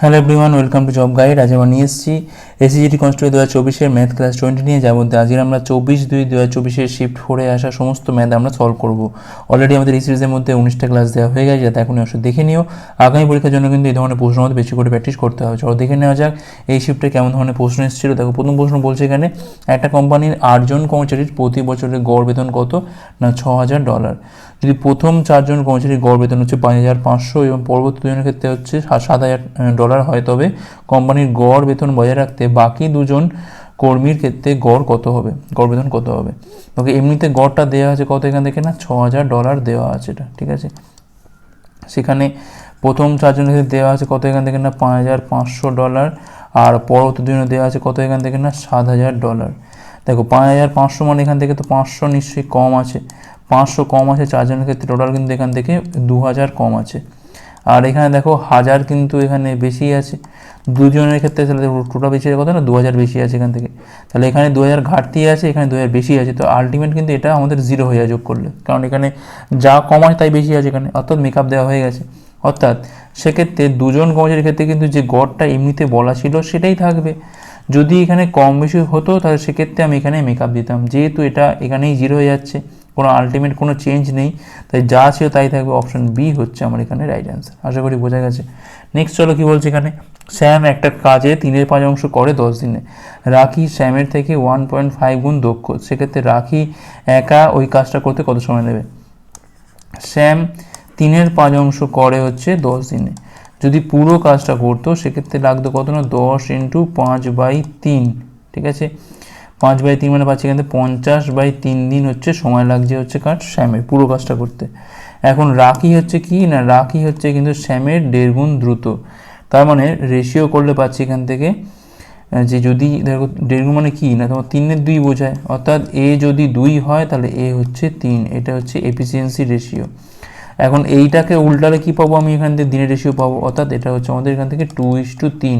Hello everyone welcome to job guide আজ আমরা নিয়ে এসেছি এসিজিটি কনস্টেবল দু হাজার চব্বিশের ম্যাথ ক্লাস টোয়েন্টি নিয়ে মধ্যে আজকে আমরা চব্বিশ দুই দু হাজার চব্বিশের শিফট ফোরে আসা সমস্ত ম্যাথ আমরা সলভ করব। অলরেডি আমাদের এই সিরিজের মধ্যে উনিশটা ক্লাস দেওয়া হয়ে গেছে, যাতে এখন অবশ্যই দেখে নিও। আগামী পরীক্ষার জন্য কিন্তু এই ধরনের প্রশ্ন আমাদের বেশি করে প্র্যাকটিস করতে হবে। চলো দেখে নেওয়া যাক এই শিফটে কেমন ধরনের প্রশ্ন এসেছিল। দেখো, প্রথম প্রশ্ন বলছে এখানে, একটা কোম্পানির আটজন কর্মচারীর প্রতি বছরের গড় বেতন কত? না, ছ হাজার ডলার যদি প্রথম চারজন কর্মচারীর গড় বেতন হচ্ছে পাঁচ হাজার পাঁচশো এবং পরবর্তী দুজনের ক্ষেত্রে হচ্ছে সাত হাজার ডলার হয়, তবে কোম্পানির গড় বেতন বজায় রাখতে বাকি দুজন কর্মীর ক্ষেত্রে গড় কত হবে? গড় বেতন কত হবে? ওকে, এমনিতে গড়টা দেওয়া আছে কত এখান থেকে না? ছ হাজার ডলার দেওয়া আছে এটা, ঠিক আছে? সেখানে প্রথম চারজনের ক্ষেত্রে দেওয়া আছে কত এখান থেকে না? পাঁচ হাজার পাঁচশো ডলার, আর পরবর্তী দুজনে দেওয়া আছে কত এখান থেকে না? সাত হাজার ডলার। দেখো, পাঁচ হাজার পাঁচশো মানে এখান থেকে তো পাঁচশো নিশ্চয়ই কম আছে। পাঁচশো কম আছে চারজনের ক্ষেত্রে। টোটাল কিন্তু এখান থেকে দু হাজার কম আছে। আর এখানে দেখো, হাজার কিন্তু এখানে বেশি আছে। দুজনের ক্ষেত্রে তাহলে টোটাল বেশি কত না দু হাজার বেশি আছে এখান থেকে। তাহলে এখানে দু হাজার ঘাটতি আছে, এখানে দু হাজার বেশি আছে। তো আলটিমেট কিন্তু এটা আমাদের জিরো হয়ে যায় যোগ করলে। কারণ এখানে যা কম আছে তাই বেশি আছে এখানে। অর্থাৎ মেকআপ দেওয়া হয়ে গেছে। অর্থাৎ সেক্ষেত্রে দুজন কর্মচারীর ক্ষেত্রে কিন্তু যে গড়টা এমনিতে বলা ছিল, সেটাই থাকবে। যদি এখানে কম বেশি হতো, তাহলে সেক্ষেত্রে আমি এখানে মেকআপ দিতাম। যেহেতু এটা এখানেই জিরো হয়ে যাচ্ছে। কোনো আলটিমেট কোনো চেঞ্জ নেই। তাই যা ছিল তাই থাকবে। অপশন বি হচ্ছে আমার এখানে রাইট অ্যান্সার আশা করি বোঝা গেছে। নেক্সট চলো কী বলছে এখানে? স্যাম একটা কাজে তিনের পাঁচ অংশ করে দশ দিনে। রাখি স্যামের থেকে ওয়ান পয়েন্ট ফাইভ গুণ দক্ষ। সেক্ষেত্রে রাখি একা ওই কাজটা করতে কত সময় নেবে? স্যাম তিনের পাঁচ অংশ করে হচ্ছে দশ দিনে। যদি পুরো কাজটা করতো, সেক্ষেত্রে লাগতো কত না? দশ ইন্টু পাঁচ বাই তিন। ঠিক আছে? পাঁচ বাই তিন মানে পাচ্ছি এখান থেকে পঞ্চাশ বাই তিন দিন হচ্ছে সময় লাগছে হচ্ছে কাজ শ্যামের পুরো কাজটা করতে। এখন রাখি হচ্ছে কি না রাখি হচ্ছে কিন্তু শ্যামের দেড় গুণ দ্রুত। তার মানে রেশিও করলে পাচ্ছি এখান থেকে যে যদি দেখো দেড় মানে কি? না তোমার তিনের দুই বোঝায়। অর্থাৎ এ যদি দুই হয় তাহলে এ হচ্ছে তিন। এটা হচ্ছে এফিসিয়েন্সি রেশিও এখন এইটাকে উল্টালে কি পাবো আমি এখান থেকে? দিনের রেশিও পাবো। অর্থাৎ এটা হচ্ছে আমাদের এখান থেকে টু ইস টু তিন।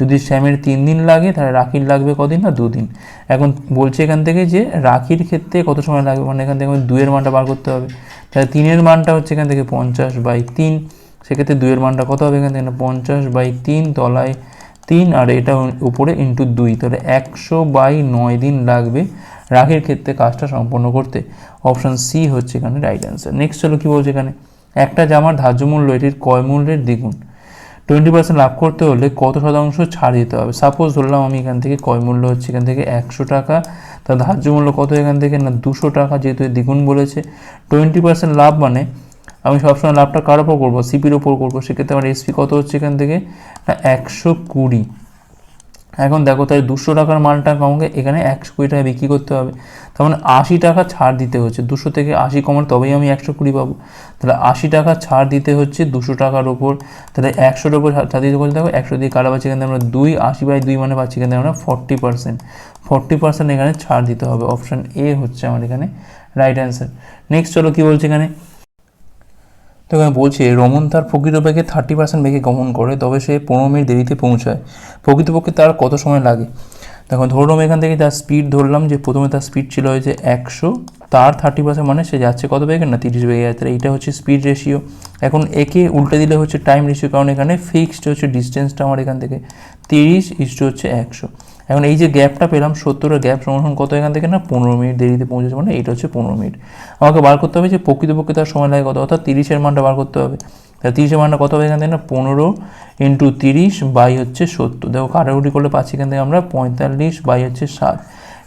যদি শ্যামের তিন দিন লাগে, তাহলে রাখির লাগবে কদিন না? দুদিন। এখন বলছে এখান থেকে যে, রাখির ক্ষেত্রে কত সময় লাগবে? মানে এখান থেকে আমাদের দুইয়ের মানটা বার করতে হবে। তাহলে তিনের মানটা হচ্ছে এখান থেকে পঞ্চাশ বাই তিন। সেক্ষেত্রে দুয়ের মানটা কত হবে এখান থেকে? পঞ্চাশ বাই তিন তলায় তিন, আর এটা উপরে ইন্টু দুই। তাহলে একশো বাই নয় দিন লাগবে রাখির ক্ষেত্রে কাজটা সম্পন্ন করতে। অপশান সি হচ্ছে এখানে রাইট অ্যান্সার নেক্সট হলো কী বলছে এখানে? একটা জামার ধার্য মূল্য এটির ক্রয় মূল্যের দ্বিগুণ। টোয়েন্টি পার্সেন্ট লাভ করতে হলে কত শতাংশ ছাড় দিতে হবে? সাপোজ ধরলাম আমি এখান থেকে কয় মূল্য হচ্ছে এখান থেকে একশো টাকা, তার ধার্য মূল্য কত এখান থেকে? না, দুশো টাকা যেহেতু দ্বিগুণ বলেছে। টোয়েন্টি পার্সেন্ট লাভ মানে আমি সবসময় লাভটা কার ওপর করব? সিপির ওপর করব। সেক্ষেত্রে আমার এসপি কত হচ্ছে এখান থেকে? না, একশো কুড়ি। এখন দেখো তাই দুশো টাকার মালটা আমাকে এখানে একশো কুড়ি টাকা বিক্রি করতে হবে। তার মানে আশি টাকা ছাড় দিতে হচ্ছে। দুশো থেকে আশি কমার তবেই আমি একশো কুড়ি পাবো। তাহলে আশি টাকা ছাড় দিতে হচ্ছে দুশো টাকার ওপর। তাহলে একশোর ওপর ছাড় দিতে বলতে দেখো, একশো দিয়ে কাটা পাচ্ছি কিন্তু আমরা দুই, আশি বাই দুই মানে পাচ্ছি কিন্তু আমরা ফর্টি পার্সেন্ট ফর্টি পার্সেন্ট এখানে ছাড় দিতে হবে। অপশান এ হচ্ছে আমার এখানে রাইট অ্যান্সার নেক্সট চলো কী বলছে এখানে? এখানে বলছে, রমন তার প্রকৃত বেগে থার্টি পার্সেন্ট বেগে গমন করে, তবে সে পনেরো মিনিট দেরিতে পৌঁছায়। প্রকৃতপক্ষে তার কত সময় লাগে? দেখো ধরলাম এখান থেকে তার স্পিড ধরলাম যে প্রথমে তার স্পিড ছিল হয়েছে একশো, তার থার্টি পার্সেন্ট মানে সে যাচ্ছে কত বেগে না? তিরিশ বেগে যাচ্ছে। এইটা হচ্ছে স্পিড রেশিও এখন একে উল্টে দিলে হচ্ছে টাইম রেশিও কারণ এখানে ফিক্সড হচ্ছে ডিস্টেন্সটা আমার এখান থেকে। তিরিশ ইস্টু হচ্ছে একশো। এখন এই যে গ্যাপটা পেলাম, সত্তরের গ্যাপ সমান কত এখান থেকে না? পনেরো মিনিট দেরিতে পৌঁছেছে মানে এটা হচ্ছে পনেরো মিনিট। আমাকে বার করতে হবে যে প্রকৃতপক্ষে তার সময় লাগে কত? অর্থাৎ তিরিশের মানটা বার করতে হবে। তা তিরিশের মানটা কত হবে এখান থেকে না? পনেরো ইন্টু তিরিশ বাই হচ্ছে সত্তর। দেখো কাটাকুটি করলে পাচ্ছি এখান থেকে আমরা পঁয়তাল্লিশ বাই হচ্ছে সাত।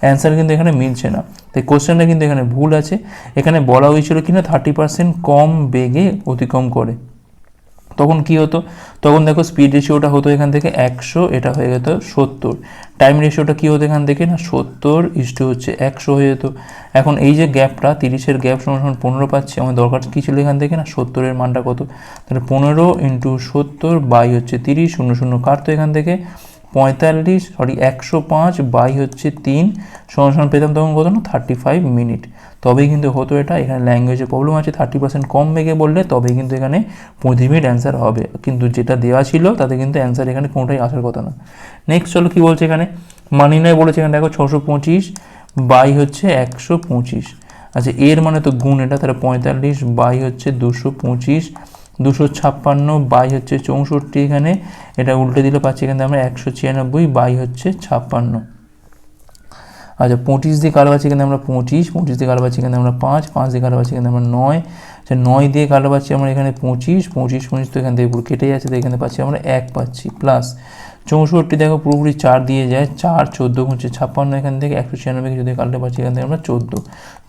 অ্যান্সার কিন্তু এখানে মিলছে না। তাই কোশ্চেনটা কিন্তু এখানে ভুল আছে। এখানে বলা হয়েছিল কিনা? থার্টি পার্সেন্ট কম বেগে অতিক্রম করে। তখন কি হতো? তখন দেখো স্পিড রেশিওটা হতো এখান থেকে একশো, এটা হয়ে যেত সত্তর। টাইম রেশিওটা কী হতো এখান থেকে? না, সত্তর ইস্টু হচ্ছে একশো হয়ে যেত। এখন এই যে গ্যাপটা তিরিশের গ্যাপ সমান সমান পনেরো পাচ্ছি, আমার দরকার কী ছিল এখান থেকে? না, সত্তরের মানটা কত? তাহলে পনেরো ইন্টু সত্তর বাই হচ্ছে তিরিশ, শূন্য শূন্য কাটতো এখান থেকে। পঁয়তাল্লিশ সরি একশো পাঁচ, বাই হচ্ছে তিন, সমান সমান পেতাম তখন কত না? থার্টি ফাইভ মিনিট তবেই কিন্তু হতো এটা, এখানে ল্যাঙ্গুয়েজের প্রবলেম আছে থার্টি পার্সেন্ট কম বেগে বললে তবেই কিন্তু এখানে পঁয়ত্রিশ মিনিট অ্যান্সার হবে। কিন্তু যেটা দেওয়া ছিল, তাতে কিন্তু অ্যান্সার এখানে কোনোটাই আসার কথা না। নেক্সট চলো কী বলছে এখানে? মানি নয় বলেছে এখানে, দেখো, ছশো পঁচিশ, বাই হচ্ছে একশো পঁচিশ। আচ্ছা এর মানে তো গুণ এটা, তাহলে পঁয়তাল্লিশ, বাই হচ্ছে দুশো পঁচিশ দুশো ছাপ্পান্ন বাই হচ্ছে চৌষট্টি এখানে। এটা উল্টে দিলে পাচ্ছি এখানে আমরা একশো ছিয়ানব্বই বাই হচ্ছে ছাপ্পান্ন। আচ্ছা পঁচিশ দিয়ে কালো পাচ্ছি এখানে আমরা পঁচিশ পঁচিশ দিয়ে কালো পাচ্ছি এখানে আমরা পাঁচ পাঁচ দিয়ে কালো পাচ্ছি এখানে আমরা নয় আচ্ছা নয় দিয়ে কালো পাচ্ছি আমরা এখানে পঁচিশ পঁচিশ পঁচিশ তো এখান থেকে পুরো কেটে যাচ্ছে, তো এখানে পাচ্ছি আমরা এক পাচ্ছি প্লাস চৌষট্টি দেখো পুরোপুরি চার দিয়ে যায়, চার, চোদ্দ পঁচিশ ছাপ্পান্ন এখান থেকে, একশো ছিয়ানব্বই যদি কাটলে পাচ্ছি এখান থেকে আমরা চোদ্দ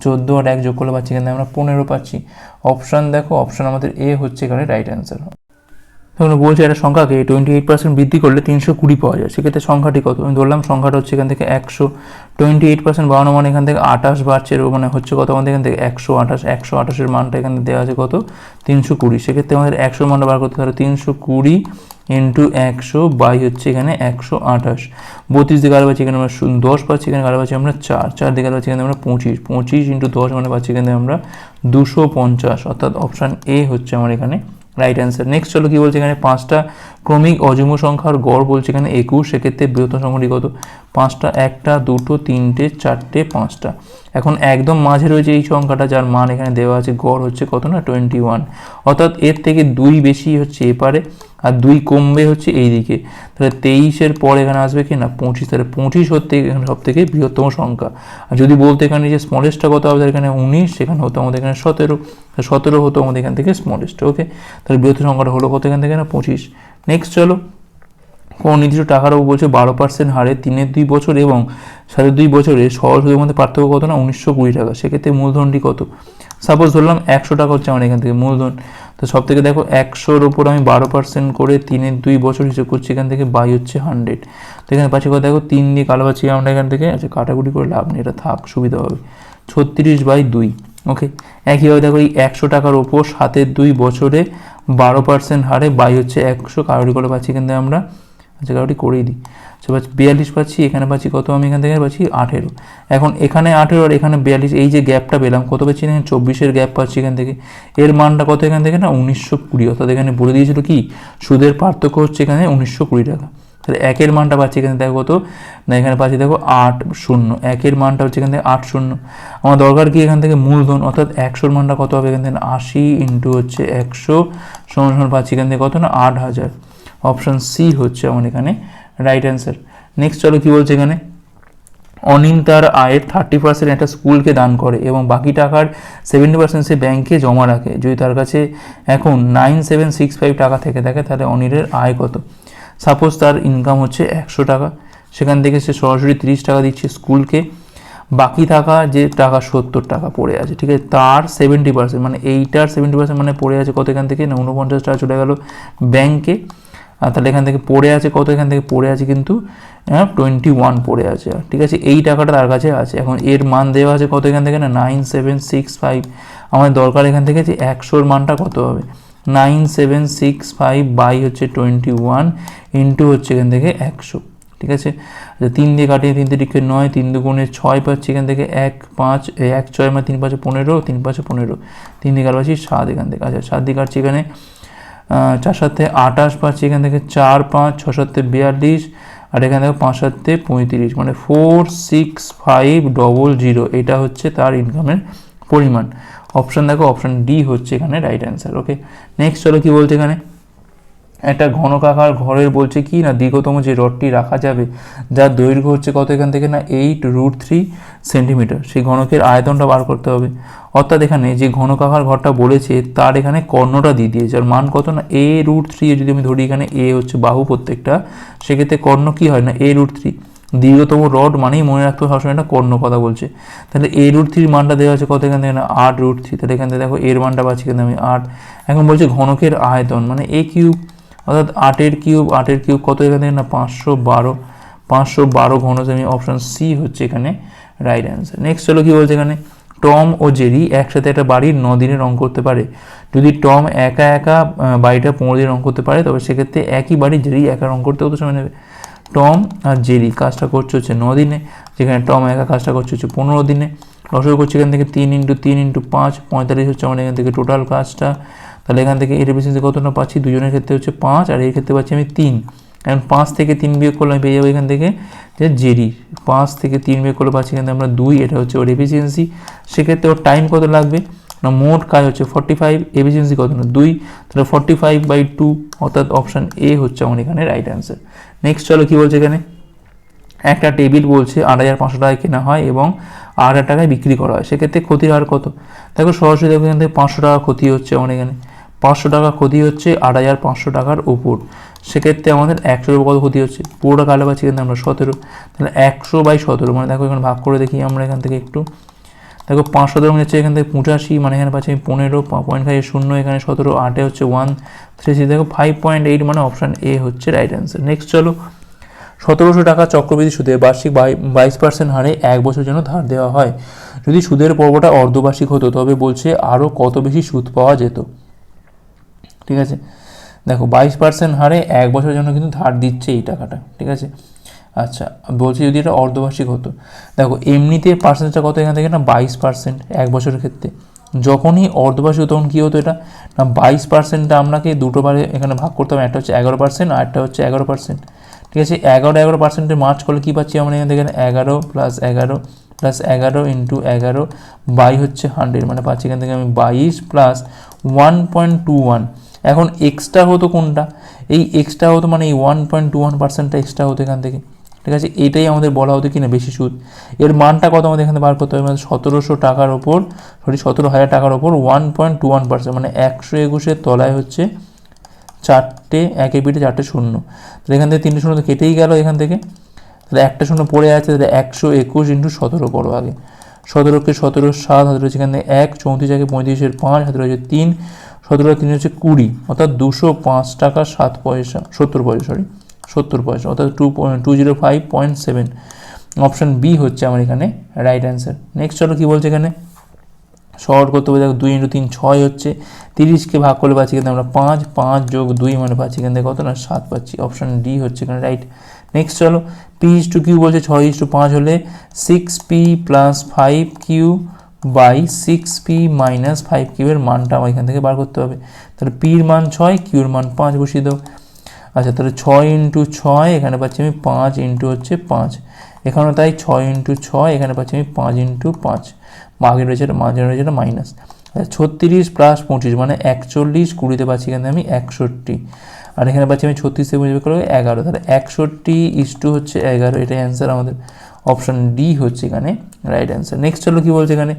চোদ্দ আর এক যোগ করলে পাচ্ছি এখান থেকে আমরা পনেরো পাচ্ছি। অপশান দেখো অপশান আমাদের এ হচ্ছে এখানে রাইট অ্যান্সার ধরুন বলছে একটা সংখ্যাকে টোয়েন্টি এইট পার্সেন্ট বৃদ্ধি করলে তিনশো কুড়ি পাওয়া যায়। সেক্ষেত্রে সংখ্যাটি কত? আমি ধরলাম সংখ্যাটা হচ্ছে এখান থেকে একশো। টোয়েন্টি এইট পার্সেন্ট বাড়ানো মানে এখান থেকে আঠাশ বাড়ছে মানে হচ্ছে কত? আমাদের এখান থেকে একশো আঠাশ, একশো আঠাশের মানটা এখানে দেওয়া আছে কত? তিনশো কুড়ি। সেক্ষেত্রে আমাদের একশো মানটা বার করতে পারে তিনশো কুড়ি ইন্টু একশো বাই হচ্ছে এখানে একশো আঠাশ। বত্রিশ দিকে আরও পাচ্ছি এখানে আমরা দশ পাচ্ছি, এখানে আরও পাচ্ছি আমরা চার। চার দিকে আরও পাচ্ছি এখানে আমরা পঁচিশ। পঁচিশ ইন্টু দশ মানে পাচ্ছি এখানে আমরা দুশো পঞ্চাশ। অর্থাৎ অপশান এ হচ্ছে আমার এখানে রাইট অ্যান্সার নেক্সট চলো কী বলছে এখানে? পাঁচটা ক্রমিক অযুগ্ম সংখ্যার গড় বলছে এখানে একুশ, সেক্ষেত্রে বৃহত্তম সংখ্যাটি কত? পাঁচটা, একটা, দুটো, তিনটে, চারটে, পাঁচটা। এখন একদম মাঝে রয়েছে এই সংখ্যাটা যার মান এখানে দেওয়া আছে। গড় হচ্ছে কত না? টোয়েন্টি ওয়ান অর্থাৎ এর থেকে দুই বেশি হচ্ছে এপারে। আর দুই কমবে হচ্ছে এই দিকে তাহলে তেইশের পর এখানে আসবে কি না? পঁচিশ। তাহলে পঁচিশ হতে এখানে সব থেকে বৃহত্তম সংখ্যা। আর যদি বলতে এখানে যে স্মলেস্টটা কত হবে? এখানে উনিশ, সেখানে হতো আমাদের এখানে সতেরো। সতেরো হতো আমাদের এখান থেকে স্মলেস্ট ওকে তাহলে বৃহত্তম সংখ্যাটা হলো কত এখান থেকে না? পঁচিশ। নেক্সট চলো। কোনো নির্দিষ্ট টাকার উপর বলছে বারো পার্সেন্ট হারে তিনের দুই বছর এবং সাড়ে দুই বছরে সহজ সুদের মধ্যে পার্থক্য কত না? উনিশশো কুড়ি টাকা। সেক্ষেত্রে মূলধনটি কত? সাপোজ ধরলাম একশো টাকা হচ্ছে আমার এখান থেকে মূলধন। তো সব থেকে দেখো, একশোর ওপর আমি বারো পার্সেন্ট করে তিনের দুই বছর হিসেব করছি, এখান থেকে বাই হচ্ছে হান্ড্রেড তো এখানে পাচ্ছি কথা দেখো, তিন দিয়ে কালো পাচ্ছি আমরা এখান থেকে আচ্ছা কাটাকুটি করে লাভ নেই, এটা থাক, সুবিধা হবে। ছত্রিশ বাই দুই ওকে একইভাবে দেখো, এই একশো টাকার ওপর সাতের দুই বছরে বারো পার্সেন্ট হারে বাই হচ্ছে একশো কারোটি করে পাচ্ছি থেকে আমরা আচ্ছা কারোটি করেই দিই। আচ্ছা পাচ্ছি বিয়াল্লিশ পাচ্ছি, এখানে পাচ্ছি কত? আমি এখান থেকে পাচ্ছি আঠেরো। এখন এখানে আঠেরো আর এখানে বিয়াল্লিশ, এই যে গ্যাপটা পেলাম, কত পাচ্ছি এখানে? চব্বিশের গ্যাপ পাচ্ছি এখান থেকে। এর মানটা কত এখান থেকে না? উনিশশো কুড়ি। অর্থাৎ এখানে বলে দিয়েছিল কি? সুদের পার্থক্য হচ্ছে এখানে উনিশশো কুড়ি টাকা। তাহলে একের মানটা পাচ্ছি এখানে, দেখো কত? না, এখানে পাচ্ছি, দেখো আট শূন্য। একের মানটা হচ্ছে এখান থেকে আট শূন্য। আমার দরকার কি এখান থেকে মূলধন? অর্থাৎ একশোর মানটা কত হবে এখান থেকে? আশি ইন্টু হচ্ছে একশো, সমান সমান পাচ্ছি এখান থেকে কত না? আট হাজার। অপশান সি হচ্ছে আমার এখানে রাইট অ্যান্সার নেক্সট চলো কী বলছে এখানে? অনিল তার আয়ের থার্টি পার্সেন্ট একটা স্কুলকে দান করে এবং বাকি টাকার সেভেন্টি পার্সেন্ট সে ব্যাংকে জমা রাখে। যদি তার কাছে এখন নাইন সেভেন সিক্স ফাইভ টাকা থেকে থাকে, তাহলে অনিলের আয় কত? সাপোজ তার ইনকাম হচ্ছে একশো টাকা। সেখান থেকে সে সরাসরি তিরিশ টাকা দিচ্ছে স্কুলকে। বাকি থাকা যে টাকা সত্তর টাকা পড়ে আছে, ঠিক আছে? তার সেভেন্টি পার্সেন্ট মানে এইটার সেভেন্টি পার্সেন্ট মানে পড়ে আছে কত এখান থেকে? না উনপঞ্চাশ টাকা চলে গেল ব্যাংকে তাহলে এখান থেকে পড়ে আছে কত? এখান থেকে পড়ে আছে কিন্তু টোয়েন্টি ওয়ান পড়ে আছে। ঠিক আছে? এই টাকাটা তার কাছে আছে। এখন এর মান দেওয়া আছে কত এখান থেকে না? নাইন সেভেন সিক্স ফাইভ আমাদের দরকার এখান থেকে যে একশোর মানটা কত হবে? Nine seven six five by হচ্ছে টোয়েন্টি ওয়ান ইন্টু হচ্ছে এখান থেকে একশো। ঠিক আছে? আচ্ছা তিন দিয়ে কাটিয়ে তিন দিকে নয়, তিন দুগুণে ছয় পাচ্ছি এখান থেকে এক, পাঁচ এক ছয় মানে তিন পাঁচে পনেরো, তিন পাঁচে পনেরো। তিন দিকে কাটছি সাত এখান থেকে। আচ্ছা সাত দিকে কাটছি এখানে চার সাথে আঠাশ পাচ্ছি এখান থেকে চার পাঁচ, ছ সাতে বিয়াল্লিশ, আর এখান থেকে পাঁচ সাতে পঁয়ত্রিশ মানে four six five double zero এটা হচ্ছে তার ইনকামের পরিমাণ। অপশান দেখো অপশান ডি হচ্ছে এখানে রাইট অ্যান্সার ওকে নেক্সট চলো কি বলছে এখানে? একটা ঘনকাকার ঘরের বলছে কি না, দীর্ঘতম যে রডটি রাখা যাবে, যার দৈর্ঘ্য হচ্ছে কত এখান থেকে না এইট রুট থ্রি সেন্টিমিটার সেই ঘনকের আয়তনটা বার করতে হবে। অর্থাৎ এখানে যে ঘনকাকার ঘরটা বলেছে, তার এখানে কর্ণটা দিয়ে দিয়েছে। আর মান কত না এ রুট থ্রি যদি আমি ধরি এখানে এ হচ্ছে বাহু প্রত্যেকটা, সেক্ষেত্রে কর্ণ কি হয় না এ রুট থ্রি দীর্ঘতম রড মানেই মনে রাখতে হবে, সবসময় একটা কর্ণ কথা বলছে। তাহলে এ রুট থ্রির মানটা দেওয়া আছে কত এখান থেকে না আট রুট থ্রি তাহলে এখান থেকে দেখো, এর মানটা পাচ্ছি কিন্তু আমি আট এখন বলছে ঘনকের আয়তন মানে এ কিউব অর্থাৎ আটের কিউব আটের কিউব কত এখান? না, পাঁচশো বারো পাঁচশো বারো ঘন সেমি অপশান সি হচ্ছে এখানে রাইট অ্যান্সার নেক্সট চলো কি বলছে এখানে? টম ও জেরি একসাথে একটা বাড়ির ন দিনে রং করতে পারে। যদি টম একা একা বাড়িটা পনেরো দিনে রং করতে পারে, তবে সেক্ষেত্রে একই বাড়ি জেরি একা রং করতে কত সময় নেবে? টম আর জেরি কাজটা করছে হচ্ছে ন দিনে, যেখানে টম একা কাজটা করছে হচ্ছে পনেরো দিনে। রসই করছে এখান থেকে তিন ইন্টু তিন ইন্টু পাঁচ, পঁয়তাল্লিশ হচ্ছে আমার এখান থেকে টোটাল কাজটা। তাহলে এখান থেকে এর এফিসিয়েন্সি কতটা পাচ্ছি? দুজনের ক্ষেত্রে হচ্ছে পাঁচ, আর এর ক্ষেত্রে পাচ্ছি আমি তিন। এখন পাঁচ থেকে তিন বিয়োগ করলে আমি পেয়ে যাব এখান থেকে যে জেরি পাঁচ থেকে তিন বিয়োগ করলে পাচ্ছি এখান থেকে আমরা দুই, এটা হচ্ছে ওর এফিসিয়েন্সি সেক্ষেত্রে ওর টাইম কত লাগবে? না, মোট কাজ হচ্ছে ফর্টি ফাইভ এফিসিয়েন্সি কত না? দুই। তাহলে ফর্টি ফাইভ বাই টু অর্থাৎ অপশান এ হচ্ছে আমার এখানে রাইট অ্যান্সার নেক্সট চলো কী বলছে এখানে? একটা টেবিল বলছে আট হাজার পাঁচশো টাকায় কেনা হয় এবং আট হাজার টাকায় বিক্রি করা হয়। সেক্ষেত্রে ক্ষতির হার কত? দেখো সরাসরি দেখো এখান থেকে পাঁচশো টাকা ক্ষতি হচ্ছে আমার এখানে। পাঁচশো টাকা ক্ষতি হচ্ছে আট হাজার পাঁচশো টাকার উপর। সেক্ষেত্রে আমাদের একশোর উপর কত ক্ষতি হচ্ছে? পুরোটা কালো পাচ্ছি কিন্তু আমরা সতেরো। তাহলে একশো বাই সতেরো মানে দেখো এখানে ভাগ করে দেখি আমরা এখান থেকে একটু। দেখো পাঁচ সতেরো হচ্ছে এখান থেকে পঁচাশি মানে এখানে পাচ্ছি আমি পনেরো পয়েন্ট ফাইভ শূন্য, এখানে সতেরো, আটে হচ্ছে ওয়ান থ্রি দেখো ফাইভ পয়েন্ট এইট মানে অপশান এ হচ্ছে রাইট অ্যান্সার নেক্সট চলো। সতেরোশো টাকা চক্রবৃদ্ধি সুদে বার্ষিক বাইশ পার্সেন্ট হারে এক বছর জন্য ধার দেওয়া হয়। যদি সুদের পর্বটা অর্ধবার্ষিক হতো, তবে বলছে আরও কত বেশি সুদ পাওয়া যেত? ঠিক আছে? দেখো, বাইশ পার্সেন্ট হারে এক বছরের জন্য কিন্তু ধার দিচ্ছে এই টাকাটা, ঠিক আছে? আচ্ছা বলছি যদি এটা অর্ধবার্ষিক হতো। দেখো, এমনিতে পার্সেন্টেজটা কত এখান থেকে? না, বাইশ পার্সেন্ট এক বছরের ক্ষেত্রে। যখনই অর্ধবার্ষিক তখন কী হতো এটা? না, বাইশ পার্সেন্টটা আপনাকে দুটো বারে এখানে ভাগ করতে হবে। একটা হচ্ছে এগারো পার্সেন্ট আর একটা হচ্ছে এগারো পার্সেন্ট ঠিক আছে? এগারো এগারো পার্সেন্টের মার্চ করলে কী পাচ্ছি আমরা এখান থেকে? এগারো প্লাস এগারো প্লাস এগারো ইন্টু এগারো বাই হচ্ছে হান্ড্রেড মানে পাচ্ছি এখান থেকে আমি বাইশ plus one point two one এখন এক্সট্রা হতো কোনটা? এই এক্সট্রা হতো মানে এই ওয়ান পয়েন্ট টু ওয়ান পার্সেন্টটা এক্সট্রা হতো এখান থেকে। ঠিক আছে? এটাই আমাদের বলা হতো কিনা বেশি সুদ। এর মানটা কত আমাদের এখানে বার করতে হবে? মানে সতেরোশো টাকার ওপর সরি সতেরো হাজার টাকার ওপর one point two one percent মানে একশো একুশের তলায় হচ্ছে চারটে, একে পিঠে চারটে শূন্য। তাহলে এখান থেকে তিনটে শূন্য তো কেটেই গেল এখান থেকে। তাহলে একটা শূন্য পড়ে আছে, তাহলে একশো একুশ ইন্টু সতেরো করো আগে। সতেরোকে সতেরো সাত হাতে রয়েছে এখানে এক, চৌত্রিশ একে পঁয়ত্রিশের পাঁচ, হাতে রয়েছে তিন। সতেরো তিন হচ্ছে কুড়ি, অর্থাৎ দুশো পাঁচ টাকা সাত পয়সা, সত্তর পয়সা সরি সত্তর পয়সা, অর্থাৎ two point two zero five point seven option B হচ্ছে আমার এখানে রাইট অ্যান্সার নেক্সট চলো কী বলছে এখানে? শর্ট করতে হবে, দেখো দুই ইন্টু তিন ছয় হচ্ছে তিরিশকে ভাগ করলে পাচ্ছি কিন্তু আমরা পাঁচ পাঁচ যোগ দুই মানে পাচ্ছি থেকে কত না, সাত পাচ্ছি। অপশান ডি হচ্ছে এখানে রাইট নেক্সট চলো পি ইস টু কিউ বলছে, ছয় ইস টু পাঁচ হলে six P plus five Q by six P minus five কিউয়ের মানটা আমার এখান থেকে বার করতে হবে। তাহলে পির মান ছয় কিউর মান পাঁচ বসিয়ে দেবো আচ্ছা তাহলে ছয় ইন্টু ছয়, এখানে পাচ্ছি আমি পাঁচ ইন্টু হচ্ছে পাঁচ। এখানেও তাই ছয় ইন্টু ছয়, এখানে পাচ্ছি আমি পাঁচ ইন্টু পাঁচ। মাঝে রয়েছে মাঝে রয়েছে মাইনাস ছত্রিশ প্লাস পঁচিশ মানে একচল্লিশ, কুড়িতে পাচ্ছি এখানে আমি একষট্টি। আর এখানে পাচ্ছি আমি ছত্রিশ বুঝবে এগারো। তাহলে একষট্টি ইস টু হচ্ছে এগারো, এটাই অ্যান্সার আমাদের। অপশান ডি হচ্ছে এখানে রাইট অ্যান্সার নেক্সট চলো কী বলছে এখানে?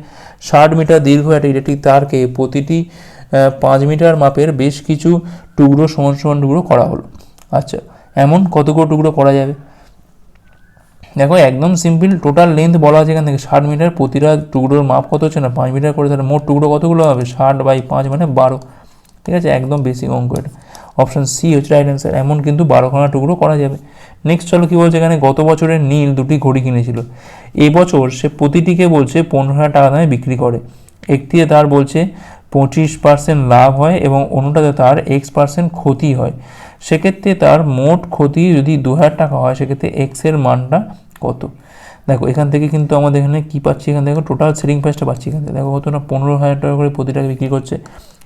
ষাট মিটার দীর্ঘ একটা ইলেকট্রিক তারকে প্রতিটি পাঁচ মিটার মাপের বেশ কিছু টুকরো সমান সমান টুকরো করা হলো। আচ্ছা এমন কতগুলো টুকরো করা যাবে? দেখো, একদম সিম্পল টোটাল লেন্থ বলা আছে এখান থেকে। ষাট মিটার প্রতিটা টুকরোর মাপ কত হচ্ছে না? পাঁচ মিটার করে তাহলে মোট টুকরো কতগুলো হবে? ষাট বাই পাঁচ মানে বারো। ঠিক আছে, একদম বেসিক অঙ্ক এটা। অপশান সি হচ্ছে রাইট অ্যান্সার এমন কিন্তু বারোখানা টুকরো করা যাবে। নেক্সট চলো কী বলছে এখানে? গত বছরের নীল দুটি ঘড়ি কিনেছিল। এই বছর সে প্রতিটিকে বলছে পনেরো হাজার টাকা দামে বিক্রি করে। একটিতে তার বলছে পঁচিশ পার্সেন্ট লাভ হয় এবং অন্যটাতে তার এক্স পার্সেন্ট ক্ষতি হয়। সেক্ষেত্রে তার মোট ক্ষতি যদি দু হাজার টাকা হয়, সেক্ষেত্রে এক্সের মানটা কত? দেখো, এখান থেকে কিন্তু আমাদের এখানে কী পাচ্ছি? এখান থেকে টোটাল সেলিং প্রাইসটা পাচ্ছি এখান থেকে। দেখো, কত না, পনেরো হাজার টাকা করে প্রতিটাকে বিক্রি করছে।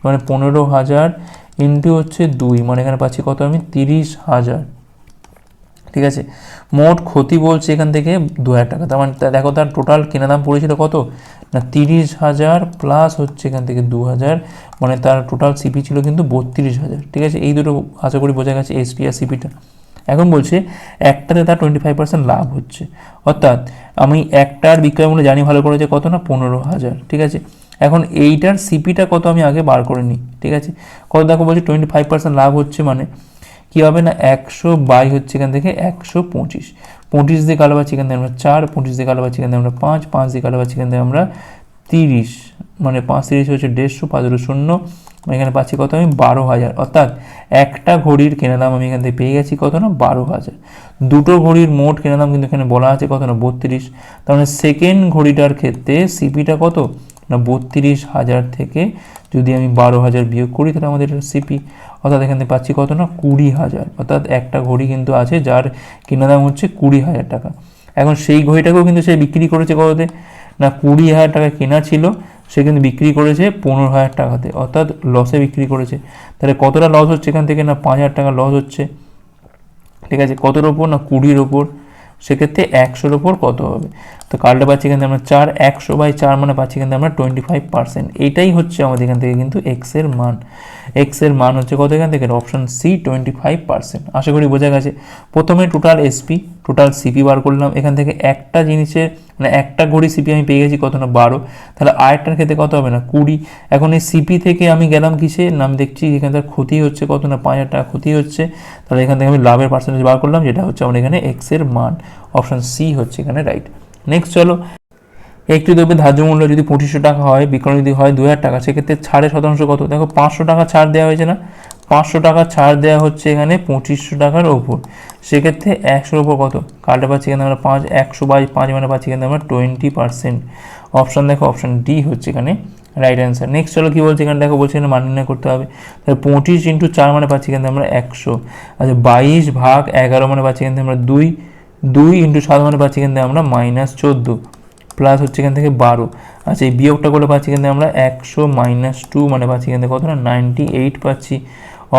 মানে পনেরো হাজার ইন্টু হচ্ছে দুই মানে এখানে পাচ্ছি কত আমি? তিরিশ হাজার। ঠিক আছে? মোট ক্ষতি বলছে এখান থেকে দু হাজার টাকা। তার মানে দেখো, তার টোটাল কেনা দাম পড়েছিল কত? না, তিরিশ হাজার প্লাস হচ্ছে এখান থেকে দু হাজার। মানে তার টোটাল সিপি ছিল কিন্তু বত্রিশ হাজার। ঠিক আছে? এই দুটো আশা করি বোঝা গেছে এসপি আর সিপিটা এখন বলছে, একটাতে তার টোয়েন্টি ফাইভ পার্সেন্ট লাভ হচ্ছে। অর্থাৎ আমি একটার বিক্রয় মূল্য জানি ভালো করে যে কত না? পনেরো হাজার, ঠিক আছে? এখন এইটার সিপিটা কত আমি আগে বার করে নিই, ঠিক আছে? কত দেখো বলছে টোয়েন্টি ফাইভ পার্সেন্ট লাভ হচ্ছে মানে কী হবে না? একশো বাই হচ্ছে এখান থেকে একশো পঁচিশ। পঁচিশ দিয়ে কালো পাচ্ছি এখান থেকে আমরা চার, পঁচিশ দিয়ে কালো পাচ্ছি এখান থেকে আমরা পাঁচ পাঁচ দিয়ে কালো পাচ্ছি এখান থেকে আমরা তিরিশ। মানে পাঁচ তিরিশ হচ্ছে দেড়শো, পাঁচ শূন্য। এখানে পাচ্ছি কত? আমি বারো হাজার। অর্থাৎ একটা ঘড়ির কেনা দাম আমি এখান থেকে পেয়ে গেছি কত না? বারো হাজার। দুটো ঘড়ির মোট কেনা দাম কিন্তু এখানে বলা আছে কত না? বত্রিশ। তার মানে সেকেন্ড ঘড়িটার ক্ষেত্রে সিপিটা কত? না, বত্রিশ হাজার থেকে যদি আমি বারো হাজার বিয়োগ করি, তাহলে আমাদের সিপি অর্থাৎ এখান থেকে পাচ্ছি কত না? কুড়ি হাজার। অর্থাৎ একটা ঘড়ি কিন্তু আছে যার কেনা দাম হচ্ছে কুড়ি হাজার টাকা। এখন সেই ঘড়িটাকেও কিন্তু সে বিক্রি করেছে কততে? না, কুড়ি হাজার টাকা কেনা ছিল। সে কিন্তু বিক্রি করেছে পনেরো হাজার টাকাতে, অর্থাৎ লসে বিক্রি করেছে। তাহলে কতটা লস হচ্ছে এখান থেকে না পাঁচ হাজার টাকা লস হচ্ছে? ঠিক আছে, কতর ওপর না কুড়ির ওপর সেক্ষেত্রে একশোর ওপর কত হবে? তো কার্ডটা পাচ্ছি থেকে আমরা চার, একশো বাই চার মানে পাচ্ছি কিন্তু আমরা টোয়েন্টি ফাইভ পার্সেন্ট এটাই হচ্ছে আমাদের এখান থেকে কিন্তু এক্সের মান। এক্সের মান হচ্ছে কত এখান থেকে? Option C twenty five percent আশা করি বোঝা গেছে। প্রথমে টোটাল এসপি টোটাল সিপি বার করলাম। এখান থেকে একটা জিনিসের মানে একটা ঘড়ি সিপি আমি পেয়ে গেছি, কত না? বারো। তাহলে আরেকটার ক্ষেত্রে কত হবে না? কুড়ি। এখন এই সিপি থেকে আমি গেলাম কিসে? নাম দেখছি এখান থেকে ক্ষতি হচ্ছে, কত না? পাঁচ হাজার টাকা ক্ষতি হচ্ছে। তাহলে এখান থেকে আমি লাভের পার্সেন্টেজ বার করলাম, যেটা হচ্ছে আমার এখানে এক্সের মান। অপশান সি হচ্ছে এখানে রাইট নেক্সট চলো। একটি দ্রব্যের ধার্য মূল্য যদি পঁচিশশো টাকা হয়, বিক্রয় যদি হয় দু হাজার টাকা, সেক্ষেত্রে ছাড়ের শতাংশ কত? দেখো, পাঁচশো টাকা ছাড় দেওয়া হয়েছে না? পাঁচশো টাকা ছাড় দেওয়া হচ্ছে এখানে পঁচিশশো টাকার ওপর। সেক্ষেত্রে একশোর ওপর কত? কার্ডটা পাচ্ছি এখানে আমরা পাঁচ, একশো বাই পাঁচ মানে পাচ্ছি এখানে আমরা টোয়েন্টি পার্সেন্ট। অপশান দেখো, অপশান ডি হচ্ছে এখানে রাইট অ্যান্সার নেক্সট চলো, কী বলছে এখানে? দেখো, বলছে এখানে মান নির্ণয় করতে হবে। তাহলে পঁচিশ ইন্টু চার মানে পাচ্ছি এখানে আমরা একশো। আচ্ছা বাইশ ভাগ এগারো মানে পাচ্ছি এখানে আমরা দুই। দুই ইন্টু সাত মানে পাচ্ছি কিন্তু আমরা মাইনাস চোদ্দ প্লাস হচ্ছে এখান থেকে বারো। আচ্ছা এই বিয়োগটা করে পাচ্ছি কিন্তু আমরা একশো মাইনাস টু মানে পাচ্ছি কিন্তু কত না নাইনটি এইট পাচ্ছি।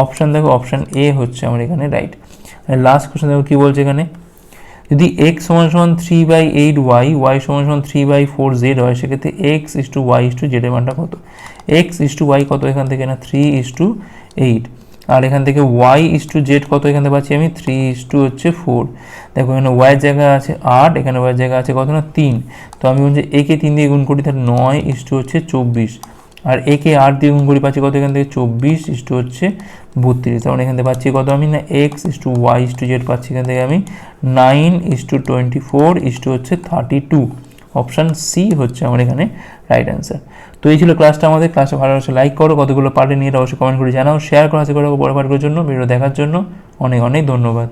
অপশান দেখো, অপশান এ হচ্ছে আমার এখানে রাইট লাস্ট কোশ্চেন দেখো, কী বলছে এখানে? যদি এক্স সমান সমান three by eight Y Y সমান সমান থ্রি বাই ফোর জেড হয়, সেক্ষেত্রে X is to Y is to জেডের মানটা কত? এক্স ইস টু ওয়াই কত এখান থেকে না? থ্রি ইস টু এইট আর এখান থেকে ওয়াই ইস টু জেড কত এখান পাচ্ছি আমি? থ্রি ইস টু হচ্ছে ফোর দেখো, এখানে ওয়াইয়ের জায়গা আছে আট, এখানে ওয়াইয়ের জায়গা আছে কত না? তিন। তো আমি বলছি একে তিন দিয়ে গুণ করি, তাহলে নয় ইস টু হচ্ছে চব্বিশ। আর একে আট দিয়ে গুণ করি, পাচ্ছি কত এখান থেকে? চব্বিশ ইস টু হচ্ছে বত্রিশ। তখন এখান থেকে পাচ্ছি কত আমি? না X is to Y is to Z পাচ্ছি এখান থেকে আমি। Nine is to twenty four is to হচ্ছে থার্টি টু অপশান সি হচ্ছে আমার এখানে রাইট অ্যান্সার তো এই ছিল ক্লাসটা আমাদের। ক্লাসটা ভালো লাগছে লাইক করো। কতগুলো পার্টি নিয়ে অবশ্যই কমেন্ট করে জানাও। শেয়ার করো আছে করো বড় পার্টির জন্য। ভিডিও দেখার জন্য অনেক অনেক ধন্যবাদ।